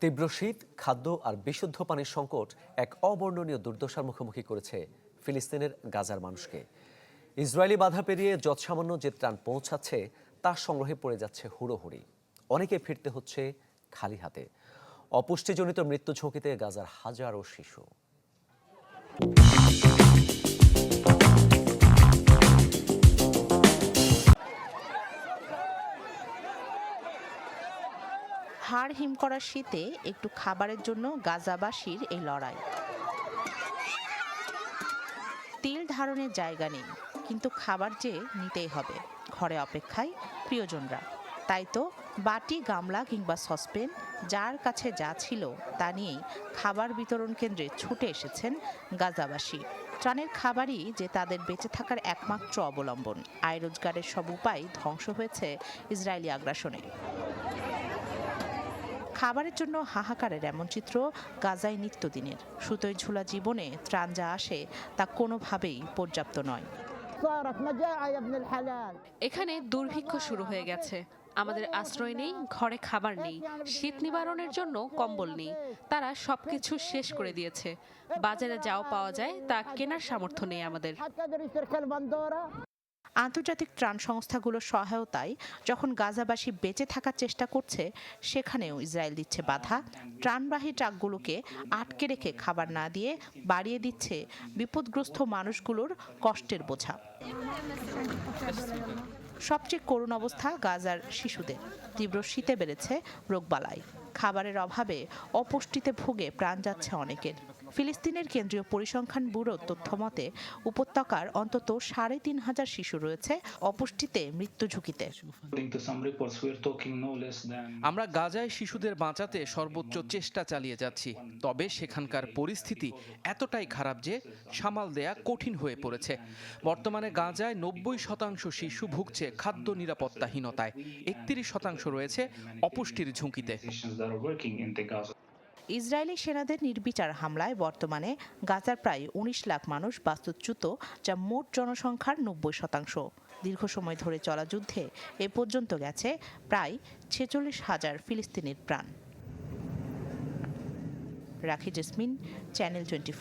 তীব্র শীত, খাদ্য আর বিশুদ্ধ পানির সংকট এক অবর্ণনীয় দুর্দশার মুখোমুখি করেছে ফিলিস্তিনের গাজার মানুষকে। ইসরায়েলি বাধা পেরিয়ে যৎসামান্য যে ত্রাণ পৌঁছাচ্ছে, তার সংগ্রহে পড়ে যাচ্ছে হুড়োহুড়ি। অনেকে ফিরতে হচ্ছে খালি হাতে। অপুষ্টিজনিত মৃত্যু ঝুঁকিতে গাজার হাজারো শিশু। হাড় হিম করা শীতে একটু খাবারের জন্য গাজাবাসীর এই লড়াই। তিল ধারণের জায়গা নেই, কিন্তু খাবার যে নিতেই হবে, ঘরে অপেক্ষায় প্রিয়জনরা। তাই তো বাটি, গামলা কিংবা সসপেন যার কাছে যা ছিল তা নিয়েই খাবার বিতরণ কেন্দ্রে ছুটে এসেছেন গাজাবাসী। ত্রাণের খাবারই যে তাদের বেঁচে থাকার একমাত্র অবলম্বন। আয় রোজগারের সব উপায় ধ্বংস হয়েছে ইসরায়েলি আগ্রাসনে। খাবারের জন্য হাহাকারের এমন চিত্র গাজায় নিত্যদিনের। সুতোয় ঝুলা জীবনে ত্রাণ যা আসে তা কোনোভাবেই পর্যাপ্ত নয়। এখানে দুর্ভিক্ষ শুরু হয়ে গেছে। আমাদের আশ্রয় নেই ঘরে খাবার নেই শীত নিবারণের জন্য কম্বল নেই। তারা সবকিছু শেষ করে দিয়েছে। বাজারে যাও পাওয়া যায় তা কেনার সামর্থ্য নেই আমাদের। আন্তর্জাতিক ত্রাণ সংস্থাগুলোর সহায়তায় যখন গাজাবাসী বেঁচে থাকার চেষ্টা করছে, সেখানেও ইসরায়েল দিচ্ছে বাধা। ত্রাণবাহী ট্রাকগুলোকে আটকে রেখে খাবার না দিয়ে বাড়িয়ে দিচ্ছে বিপদগ্রস্ত মানুষগুলোর কষ্টের বোঝা। সবচেয়ে করুণ অবস্থা গাজার শিশুদের। তীব্র শীতে বেড়েছে রোগবালাই। খাবারের অভাবে অপুষ্টিতে ভুগে প্রাণ যাচ্ছে অনেকের। ফিলিস্তিনের কেন্দ্রীয় পরিসংখ্যান ব্যুরোর তথ্য মতে, উপত্যকার অন্তত সাড়ে তিন হাজার শিশু রয়েছে অপুষ্টিতে মৃত্যু ঝুঁকিতে। আমরা গাজায় শিশুদের বাঁচাতে সর্বোচ্চ চেষ্টা চালিয়ে যাচ্ছি, তবে সেখানকার পরিস্থিতি এতটাই খারাপ যে সামাল দেয়া কঠিন হয়ে পড়েছে। বর্তমানে গাজায় নব্বই শতাংশ শিশু ভুগছে খাদ্য নিরাপত্তাহীনতায়, একত্রিশ শতাংশ রয়েছে অপুষ্টির ঝুঁকিতে। ইসরায়েলি সেনাদের নির্বিচার হামলায় বর্তমানে গাজার প্রায় উনিশ লাখ মানুষ বাস্তুচ্যুত, যা মোট জনসংখ্যার নব্বই শতাংশ। দীর্ঘ সময় ধরে চলা যুদ্ধে এ পর্যন্ত গেছে প্রায় ছেচল্লিশ হাজার ফিলিস্তিনির প্রাণ। রাখি জেসমিন, চ্যানেল টোয়েন্টি